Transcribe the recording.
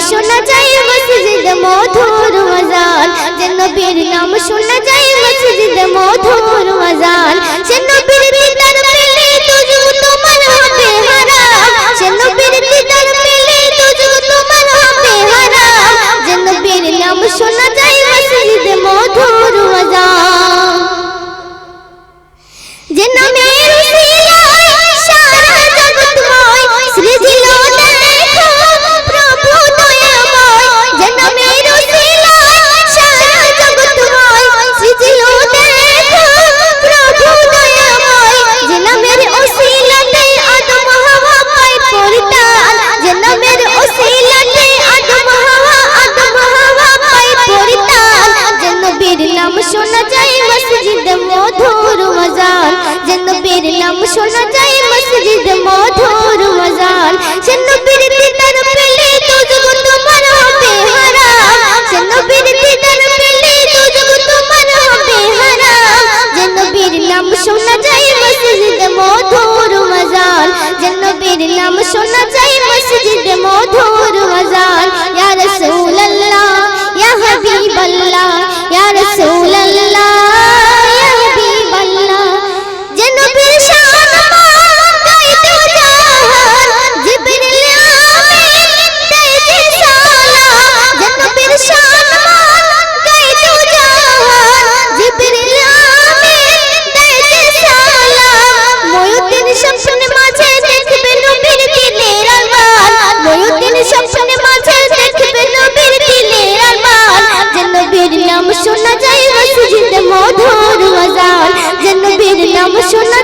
শোনা যায় মধুর যে নবীর নাম শোনা যায় নাম শোনা যায় মসজিদ মধুর আজান যে নবীর নাম শোনা যায় মসজিদ মধুর আজান সে নবীর দিদার পেলে তুজগো তোমার হবে হারাম সে নবীর দিদার পেলে তুজগো তোমার হবে হারাম যে নবীর নাম শোনা যায় মসজিদ মধুর আজান যে নবীর নাম শোনা যায় মসজিদ মধুর আজান নাম